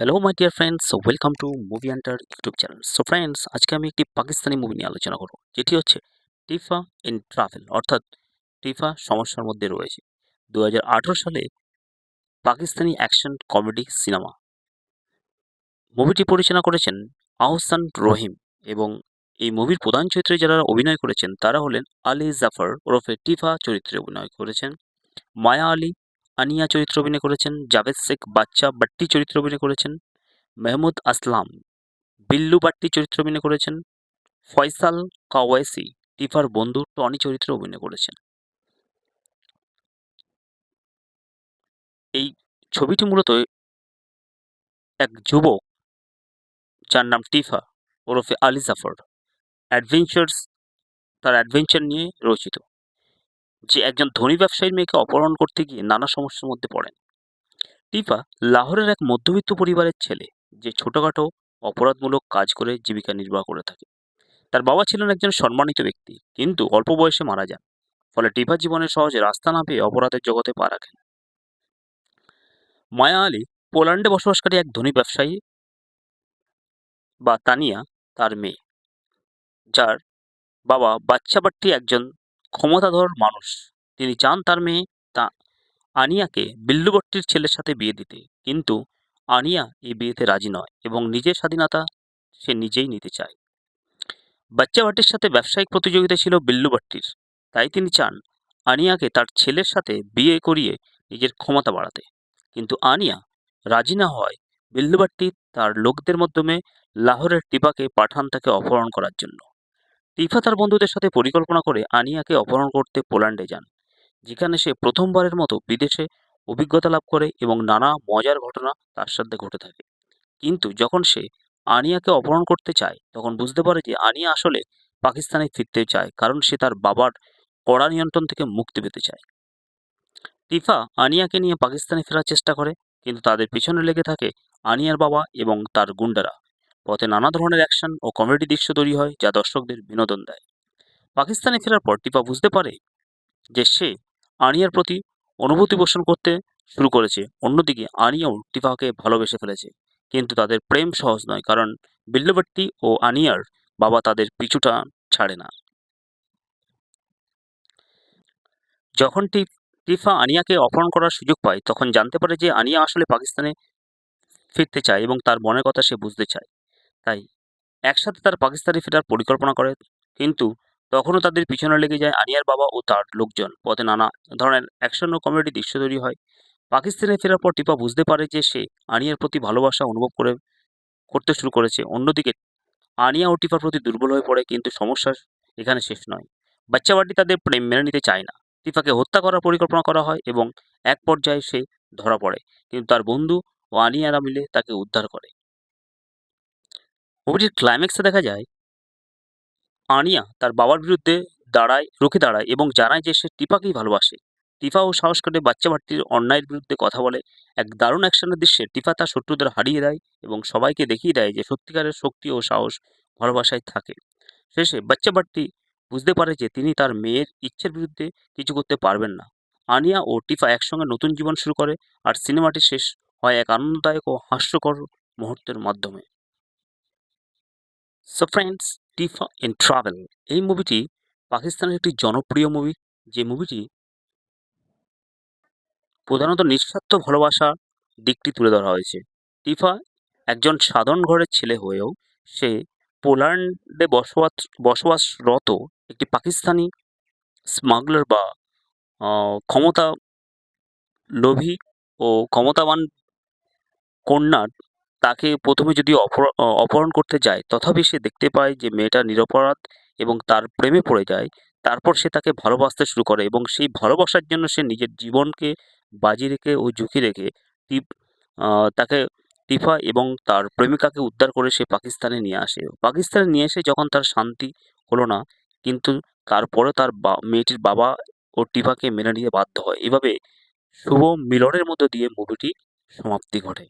Hello my dear friends welcome to movie আন্টার YouTube channel so friends আজকে আমি একটি Pakistani movie নিয়ে আলোচনা করব। যেটি হচ্ছে টিফা ইন ট্রাভেল অর্থাৎ টিফা সমস্যার মধ্যে রয়েছে। দু হাজার আঠেরো সালে পাকিস্তানি অ্যাকশন কমেডি সিনেমা মুভিটি পরিচালনা করেছেন আহসান রহিম এবং এই মুভির প্রধান চরিত্রে যারা অভিনয় করেছেন, তারা হলেন আলী জাফর ওরফে টিফা চরিত্রে অভিনয় করেছেন। মায়া আলী আনিয়া চরিত্রে অভিনয় করেছেন জাভেদ শেখ বাচ্চা বাট্টি চরিত্রে অভিনয় করেছেন মেহমুদ আসলাম। বিল্লু বাট্টি চরিত্রে অভিনয় করেছেন, ফয়সাল কাওয়াইসি, টিফার বন্ধু টনি চরিত্রে অভিনয় করেছেন। এই ছবিটি মূলত এক যুবক, যার নাম টিফা ওরফে আলী জাফর, অ্যাডভেঞ্চার্স, তার অ্যাডভেঞ্চার নিয়ে রচিত। যে একজন ধনী ব্যবসায়ীর মেয়েকে অপহরণ করতে গিয়ে নানা সমস্যার মধ্যে পড়েন। টিফা লাহোরের এক মধ্যবিত্ত পরিবারের ছেলে যে ছোটোখাটো অপরাধমূলক কাজ করে জীবিকা নির্বাহ করে থাকে। তার বাবা ছিলেন একজন সম্মানিত ব্যক্তি, কিন্তু অল্প বয়সে মারা যান, ফলে টিফা জীবনে সহজে রাস্তা না পেয়ে অপরাধের জগতে পা রাখেন। মায়া আলী পোল্যান্ডে বসবাসকারী এক ধনী ব্যবসায়ী বা তানিয়া তার মেয়ে, যার বাবা বাচ্চা বাট্টি একজন ক্ষমতাধর মানুষ। তিনি চান তার মেয়ে তা আনিয়াকে বিল্লুবট্টির ছেলের সাথে বিয়ে দিতে। কিন্তু আনিয়া এই বিয়েতে রাজি নয় এবং নিজের স্বাধীনতা সে নিজেই নিতে চায়। বাচ্চা ভাটির সাথে ব্যবসায়িক প্রতিযোগিতা ছিল বিল্লু ভাট্টির তাই তিনি চান আনিয়াকে তার ছেলের সাথে বিয়ে করিয়ে নিজের ক্ষমতা বাড়াতে। কিন্তু আনিয়া রাজি না হয় বিল্লু ভাট্টি তার লোকদের মাধ্যমে লাহোরের টিপাকে পাঠান তাকে অপহরণ করার জন্য। টিফা তার বন্ধুদের সাথে পরিকল্পনা করে আনিয়াকে অপহরণ করতে পোল্যান্ডে যান, যেখানে সে প্রথমবারের মতো বিদেশে অভিজ্ঞতা লাভ করে এবং নানা মজার ঘটনা তার সাথে ঘটে থাকে। কিন্তু যখন সে আনিয়াকে অপহরণ করতে চায়, তখন বুঝতে পারে যে আনিয়া আসলে পাকিস্তানে ফিরতে চায়, কারণ সে তার বাবার কড়া নিয়ন্ত্রণ থেকে মুক্তি পেতে চায়। টিফা আনিয়াকে নিয়ে পাকিস্তানে ফেরার চেষ্টা করে, কিন্তু তাদের পিছনে লেগে থাকে আনিয়ার বাবা এবং তার গুন্ডারা। পথে নানা ধরনের অ্যাকশন ও কমেডি দৃশ্য তৈরি হয় যা দর্শকদের বিনোদন দেয়। পাকিস্তানে ফেরার পর টিপা বুঝতে পারে যে সে আনিয়ার প্রতি অনুভূতি পোষণ করতে শুরু করেছে। অন্যদিকে আনিয়াও টিফাকে ভালোবেসে ফেলেছে। কিন্তু তাদের প্রেম সহজ নয়, কারণ বিল্লবট্টি ও আনিয়ার বাবা তাদের পিছুটা ছাড়ে না। যখন টিফা আনিয়াকে অপহরণ করার সুযোগ পায়, তখন জানতে পারে যে আনিয়া আসলে পাকিস্তানে ফিরতে চায় এবং তার মনের কথা সে বুঝতে চায়। তাই একসাথে তার পাকিস্তানে ফেরার পরিকল্পনা করে। কিন্তু তখনও তাদের পিছনে লেগে যায় আনিয়ার বাবা ও তার লোকজন। পথে নানা ধরনের অ্যাকশন ও কমেডি দৃশ্য তৈরি হয়। পাকিস্তানে ফেরার পর টিপা বুঝতে পারে যে সে আনিয়ার প্রতি ভালোবাসা অনুভব করে, করতে শুরু করেছে। অন্যদিকে আনিয়া ও টিপার প্রতি দুর্বল হয়ে পড়ে, কিন্তু সমস্যা এখানে শেষ নয়। বাচ্চাবাটি তাদের প্রেম মেনে নিতে চায় না। টিপাকে হত্যা করার পরিকল্পনা করা হয় এবং এক পর্যায়ে সে ধরা পড়ে। কিন্তু তার বন্ধু ও আনিয়ারা মিলে তাকে উদ্ধার করে। মুভিটির ক্লাইম্যাক্সে দেখা যায়, আনিয়া তার বাবার বিরুদ্ধে দাঁড়ায়, রুখে দাঁড়ায় এবং জানায় যে সে টিপাকেই ভালোবাসে। টিফা ও সাহস কাটে বাচ্চা ভাট্টির অন্যায়ের বিরুদ্ধে কথা বলে। এক দারুণ অ্যাকশনের দৃশ্যে টিফা তার শত্রুদের হারিয়ে দেয় এবং সবাইকে দেখিয়ে দেয় যে সত্যিকারের শক্তি ও সাহস ভালোবাসায় থাকে। শেষে বাচ্চা ভাট্টি বুঝতে পারে যে তিনি তার মেয়ের ইচ্ছের বিরুদ্ধে কিছু করতে পারবেন না। আনিয়া ও টিফা একসঙ্গে নতুন জীবন শুরু করে আর সিনেমাটি শেষ হয় এক আনন্দদায়ক ও হাস্যকর মুহূর্তের মাধ্যমে। So friends Teefa in trouble এই মুভিটি পাকিস্তানের একটি জনপ্রিয় মুভি যে মুভিটি প্রধানত নিঃস্বার্থ ভালোবাসার দিকটি তুলে ধরা হয়েছে। টিফা একজন সাধারণ ঘরের ছেলে হয়েও সে পোল্যান্ডে বসবাস বসবাসরত একটি পাকিস্তানি স্মাগলার বা ক্ষমতা লোভী ও ক্ষমতাবান কন্যার তাকে প্রথমে যদি অপহরণ করতে যায়, তথাপি সে দেখতে পায় যে মেয়েটা নিরপরাধ এবং তার প্রেমে পড়ে যায়। তারপর সে তাকে ভালোবাসতে শুরু করে এবং সেই ভালোবাসার জন্য সে নিজের জীবনকে বাজি রেখে ও ঝুঁকি রেখে টিপ তাকে টিফা এবং তার প্রেমিকাকে উদ্ধার করে সে পাকিস্তানে নিয়ে আসে। পাকিস্তানে নিয়ে এসে যখন তার শান্তি হলো না, কিন্তু তারপরে তার মেয়েটির বাবা ও টিফাকে মেনে নিতে বাধ্য হয়। এভাবে শুভ মিলনের মধ্য দিয়ে মুভিটি সমাপ্তি ঘটে।